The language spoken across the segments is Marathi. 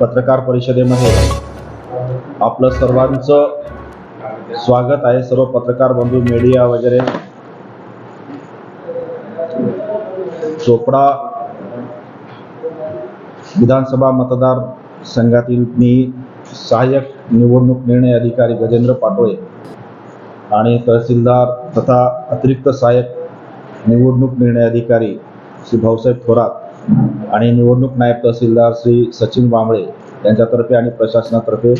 पत्रकार परिषदेमध्ये आपलं सर्वांचं स्वागत आहे सर्व पत्रकार बंधू मीडिया वगैरे. चोपडा विधानसभा मतदार संघातील मी सहाय्यक निवडणूक निर्णय अधिकारी गजेंद्र पाटोळे आणि तहसीलदार तथा अतिरिक्त सहाय्यक निवडणूक निर्णय अधिकारी श्री भाऊसाहेब थोरात. आणि निवडणूक नायब तहसीलदार श्री सचिन बांबळे यांच्यातर्फे आणि प्रशासनातर्फे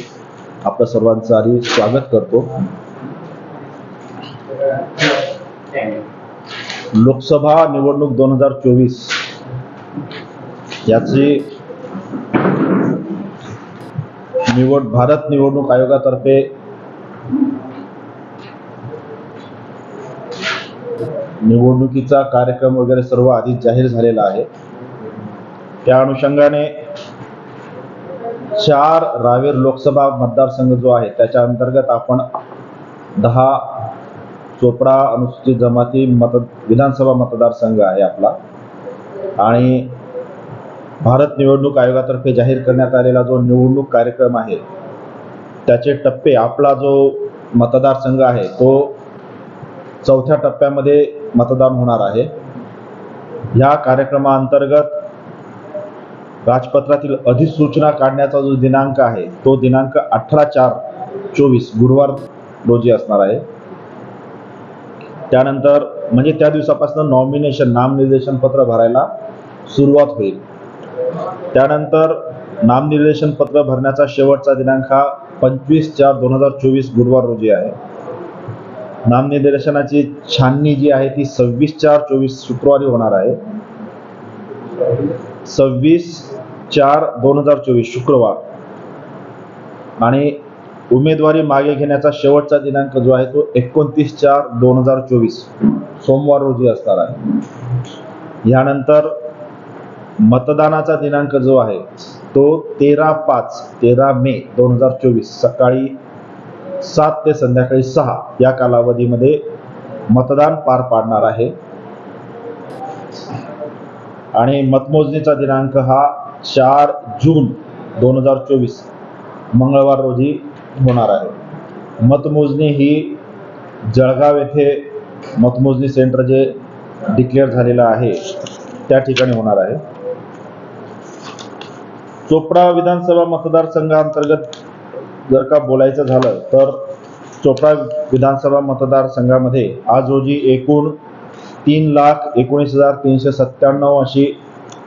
आपलं सर्वांचं आधी स्वागत करतो. लोकसभा निवडणूक दोन हजार चोवीस याची निवड भारत निवडणूक आयोगातर्फे निवडणुकीचा कार्यक्रम वगैरे सर्व आधीच जाहीर झालेला आहे. त्या अनुषंगाने चार रावेर लोकसभा मतदारसंघ जो आहे त्याच्या अंतर्गत आपण दहा चोपडा अनुसूचित जमाती मत विधानसभा मतदारसंघ आहे आपला. आणि भारत निवडणूक आयोगातर्फे जाहीर करण्यात आलेला जो निवडणूक कार्यक्रम आहे त्याचे टप्पे आपला जो मतदारसंघ आहे तो चौथ्या टप्प्यामध्ये मतदान होणार आहे. या कार्यक्रमाअंतर्गत राजपत्रातील अधिसूचना काढण्याचा जो दिनांक आहे तो दिनांक अठरा चार चोवीस गुरुवार रोजी असणार आहे. त्यानंतर म्हणजे त्या दिवसापासून नॉमिनेशन नामनिर्देशन पत्र भरायला सुरुवात होईल. त्यानंतर नामनिर्देशन पत्र भरण्याचा शेवटचा दिनांक हा पंचवीस चार दोन हजार चोवीस गुरुवार रोजी आहे. नामनिर्देशनाची छाननी जी आहे ती सव्वीस चार चोवीस शुक्रवारी होणार आहे. सव्वीस चार दोन हजार चोवीस शुक्रवार. आणि उमेदवारी मागे घेण्याचा शेवटचा दिनांक जो आहे तो एकोणतीस चार दोन हजार चोवीस. सोमवार रोजी असणार आहे. यानंतर मतदानाचा दिनांक जो आहे तो तेरा पाच तेरा मे दोन हजार चोवीस सकाळी सात ते संध्याकाळी सहा या कालावधीमध्ये मतदान पार पाडणार आहे. आणि मतमोजणीचा दिनांक हा चार जून दोन हजार चोवीस. मंगळवार रोजी होणार आहे. मतमोजणी ही जळगाव येथे मतमोजणी सेंटर जे डिक्लेअर झालेलं आहे त्या ठिकाणी होणार आहे. चोपडा विधानसभा मतदारसंघाअंतर्गत जर का बोलायचं झालं तर चोपडा विधानसभा मतदारसंघामध्ये आज रोजी एकूण तीन लाख एकोणीस हजार तीनशे सत्त्याण्णव अशी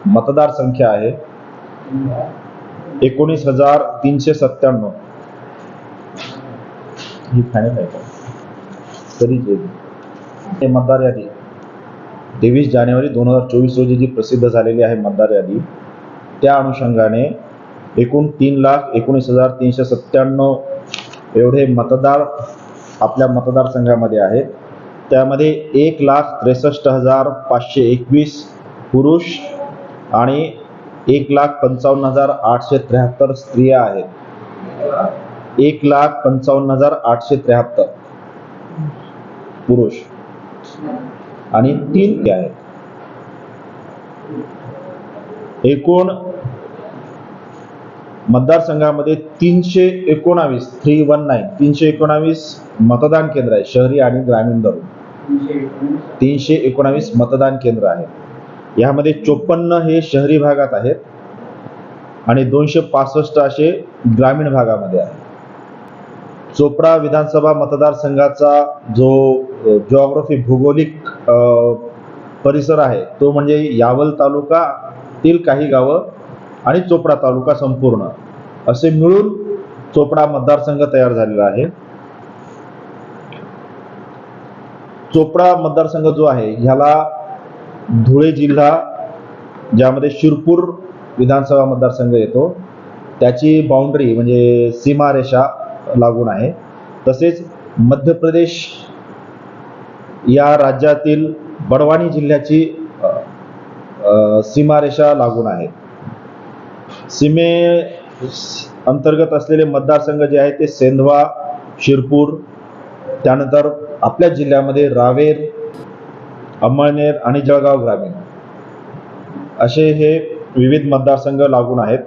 मतदार संख्या आहे. एकोणीस हजार तीनशे सत्त्याण्णव. ही फायनल आहे. तरी हे मतदार यादी तेवीस जानेवारी दोन हजार चोवीस रोजी जी प्रसिद्ध झालेली आहे मतदार यादी त्या अनुषंगाने एकूण तीन लाख एकोणीस हजार तीनशे सत्त्याण्णव एवढे मतदार आपल्या मतदारसंघामध्ये आहेत. त्यामध्ये एक लाख त्रेसष्ट हजार पाचशे एकवीस पुरुष आणि एक लाख पंचावन्न हजार आठशे त्र्याहत्तर स्त्रिया आहेत. एक लाख पंचावन्न हजार आठशे त्र्याहत्तर पुरुष आणि तीन आहेत. एकूण मतदारसंघामध्ये तीनशे एकोणावीस थ्री वन नाईन तीनशे एकोणावीस मतदान केंद्र आहे शहरी आणि ग्रामीण धरून. तीनशे एकोणावीस मतदान केंद्र आहे यामध्ये चोपन्न हे शहरी भागात आहेत आणि दोनशे पासष्ट असे ग्रामीण भागामध्ये आहे चोपडा विधानसभा मतदारसंघाचा जो जॉग्रफी भौगोलिक परिसर आहे तो म्हणजे यावल तालुकातील काही गावं आणि चोपडा तालुका संपूर्ण. असे मिळून चोपडा मतदारसंघ तयार झालेला आहे. चोपडा मतदारसंघ जो आहे ह्याला धुळे जिल्हा ज्यामध्ये शिरपूर विधानसभा मतदारसंघ येतो त्याची बाउंड्री म्हणजे सीमारेषा लागून आहे. तसेच मध्य प्रदेश या राज्यातील बडवानी जिल्ह्याची सीमारेषा लागून आहे. सीमे अंतर्गत असलेले मतदारसंघ जे आहेत ते सेंधवा शिरपूर त्यानंतर आपल्या जिल्ह्यामध्ये रावेर अंमळनेर आणि जळगाव ग्रामीण. असे हे विविध मतदारसंघ लागून आहेत.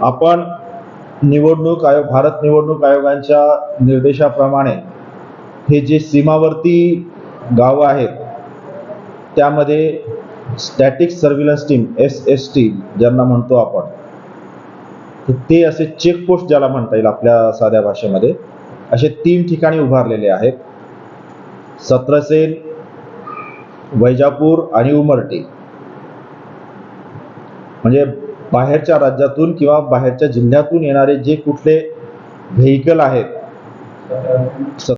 आपण निवडणूक आयोग भारत निवडणूक आयोगांच्या निर्देशाप्रमाणे हे जे सीमावर्ती गावं आहेत त्यामध्ये static surveillance team S S T ज्यांना म्हणतो आपण. तर ते असे चेकपोस्ट ज्याला म्हणता येईल आपल्या साध्या भाषेमध्ये असे तीन ठिकाणी उभारलेले आहेत. सत्रसेन वैजापूर आणि उमरटी. म्हणजे बाहेरच्या राज्यातून किंवा बाहेरच्या जिल्ह्यातून येणारे जे कुठले व्हेकल आहेत